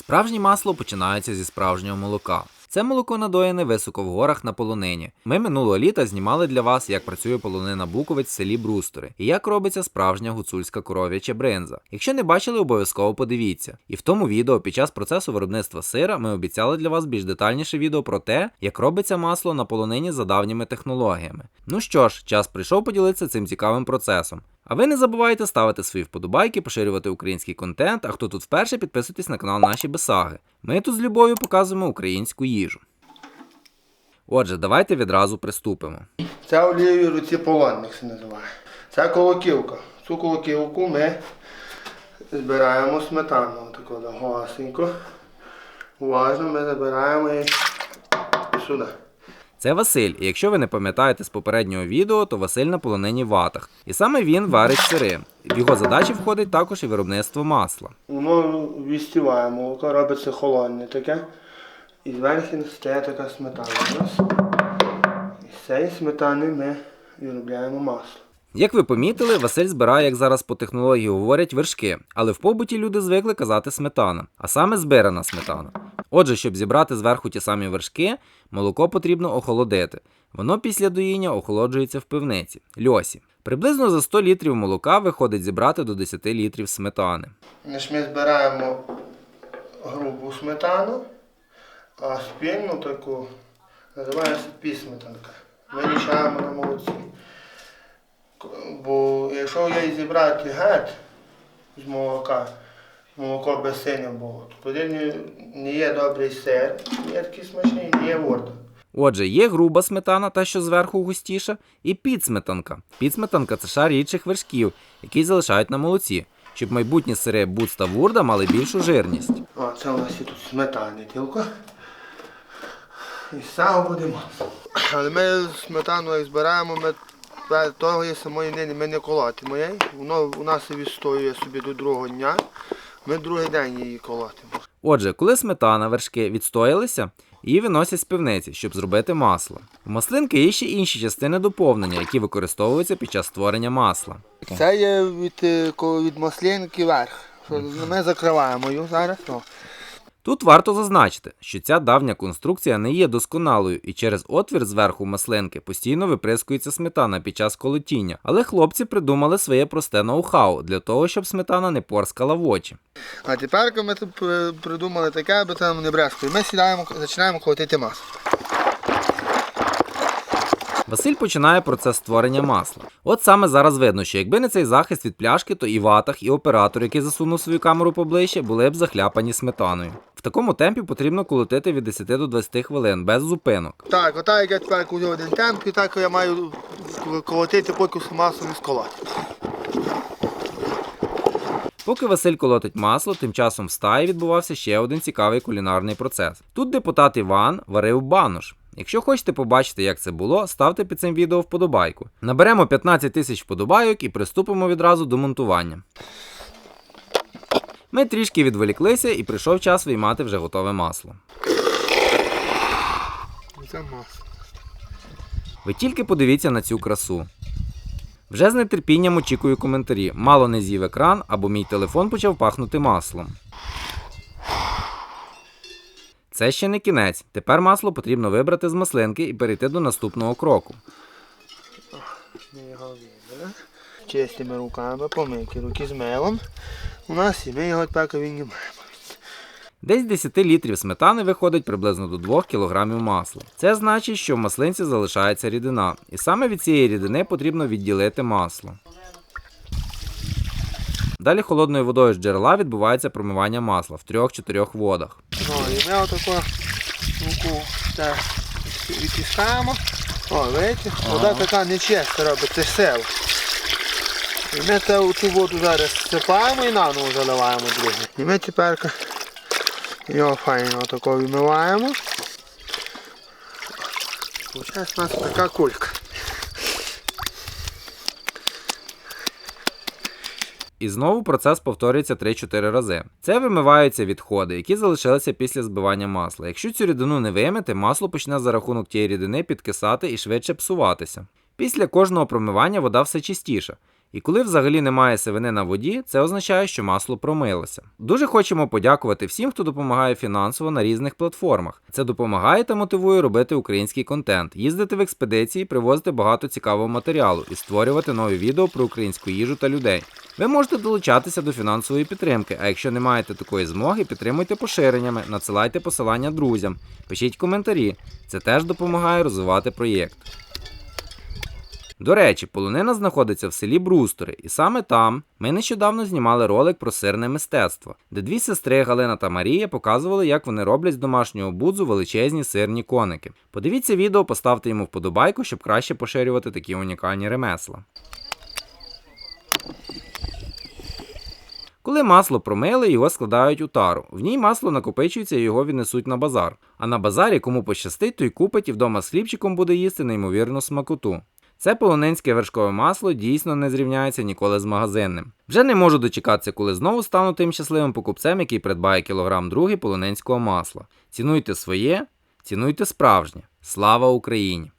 Справжнє масло починається зі справжнього молока. Це молоко надоєне високо в горах на полонині. Ми минулого літа знімали для вас, як працює полонина Буковець в селі Брустори і як робиться справжня гуцульська коров'яча бринза. Якщо не бачили, обов'язково подивіться. І в тому відео під час процесу виробництва сира ми обіцяли для вас більш детальніше відео про те, як робиться масло на полонині за давніми технологіями. Ну що ж, час прийшов поділитися цим цікавим процесом. А ви не забувайте ставити свої вподобайки, поширювати український контент, а хто тут вперше, підписуйтесь на канал Наші Бесаги. Ми тут з любов'ю показуємо українську їжу. Отже, давайте відразу приступимо. Це олієві руці полонник се називає. Це колоківка. Цю колоківку ми збираємо сметану. Таку гасенько. Уважно ми забираємо її сюди. Це Василь, і якщо ви не пам'ятаєте з попереднього відео, то Василь на полонині ватах. І саме він варить сири. В його задачі входить також і виробництво масла. Воно відстіває молоко, робиться холодне таке. І зверху стає така сметана. І з цієї сметани ми виробляємо масло. Як ви помітили, Василь збирає, як зараз по технології говорять, вершки, але в побуті люди звикли казати сметана, а саме збирана сметана. Отже, щоб зібрати зверху ті самі вершки, молоко потрібно охолодити. Воно після доїння охолоджується в пивниці льосі. Приблизно за 100 літрів молока виходить зібрати до 10 літрів сметани. Ми збираємо грубу сметану, а спільну таку називається пісметанка. Ми мішаємо на молоці. Бо якщо її зібрати геть з молока, молоко без синя було, тоді не, є добрий сир, не є такий смачний, не є ворда. Отже, є груба сметана, та що зверху густіша, і підсметанка. Підсметанка це шар рідших вершків, які залишають на молоці, щоб майбутні сири буц та вурда мали більшу жирність. О, це у нас є тут сметани тільки. І цього буде масло. Але ми сметану як збираємо, ми того є самої нині ми не колотимо її. Воно у нас і відстоює собі до другого дня. Ми другий день її колотимо. Отже, коли сметана, вершки відстоялися, її виносять з пивниці, щоб зробити масло. У маслинки є ще інші частини доповнення, які використовуються під час створення масла. Це є від, е, від маслинки верх. Ми закриваємо її зараз. О. Тут варто зазначити, що ця давня конструкція не є досконалою, і через отвір зверху маслинки постійно виприскується сметана під час колотіння. Але хлопці придумали своє просте ноу-хау для того, щоб сметана не порскала в очі. А тепер ми е, придумали таке, аби там не брезкує. Ми сідаємо, починаємо колотити масло. Василь починає процес створення масла. От саме зараз видно, що якби не цей захист від пляшки, то і ватах, і оператор, який засунув свою камеру поближче, були б захляпані сметаною. В такому темпі потрібно колотити від 10 до 20 хвилин без зупинок. Так, отак як я тепер куди один темп, і так я маю колотити, поки масло не сколоти. Поки Василь колотить масло, тим часом в стаї відбувався ще один цікавий кулінарний процес. Тут депутат Іван варив банош. Якщо хочете побачити, як це було, ставте під цим відео вподобайку. Наберемо 15 тисяч вподобайок і приступимо відразу до монтування. Ми трішки відволіклися і прийшов час виймати вже готове масло. Ви тільки подивіться на цю красу. Вже з нетерпінням очікую коментарі. Мало не з'їв екран, або мій телефон почав пахнути маслом. Це ще не кінець. Тепер масло потрібно вибрати з маслинки і перейти до наступного кроку. Ми його виберемо. Чистими руками, помийки руки з милом. У нас і ми його тепер віднімаємо. Десь з 10 літрів сметани виходить приблизно до 2 кг масла. Це значить, що в маслинці залишається рідина, і саме від цієї рідини потрібно відділити масло. Далі холодною водою з джерела відбувається промивання масла в 3-4 водах. Ну, і ми отаку руку так, відтискаємо. О, бачите, вода така нечиста робить, це сила. І ми це, цю воду зараз сипаємо і наново заливаємо другу. І ми тепер його файно отако вимиваємо. Ось у нас така кулька. І знову процес повторюється 3-4 рази. Це вимиваються відходи, які залишилися після збивання масла. Якщо цю рідину не вимити, масло почне за рахунок тієї рідини підкисати і швидше псуватися. Після кожного промивання вода все чистіша. І коли взагалі немає сивини на воді, це означає, що масло промилося. Дуже хочемо подякувати всім, хто допомагає фінансово на різних платформах. Це допомагає та мотивує робити український контент, їздити в експедиції, привозити багато цікавого матеріалу і створювати нові відео про українську їжу та людей. Ви можете долучатися до фінансової підтримки, а якщо не маєте такої змоги, підтримуйте поширеннями, надсилайте посилання друзям, пишіть коментарі. Це теж допомагає розвивати проєкт. До речі, полонина знаходиться в селі Брустори, і саме там ми нещодавно знімали ролик про сирне мистецтво, де дві сестри Галина та Марія показували, як вони роблять з домашнього будзу величезні сирні коники. Подивіться відео, поставте йому вподобайку, щоб краще поширювати такі унікальні ремесла. Коли масло промили, його складають у тару. В ній масло накопичується і його віднесуть на базар. А на базарі, кому пощастить, той купить і вдома з хлібчиком буде їсти неймовірну смакоту. Це полонинське вершкове масло дійсно не зрівняється ніколи з магазинним. Вже не можу дочекатися, коли знову стану тим щасливим покупцем, який придбає кілограм другий полонинського масла. Цінуйте своє, цінуйте справжнє. Слава Україні!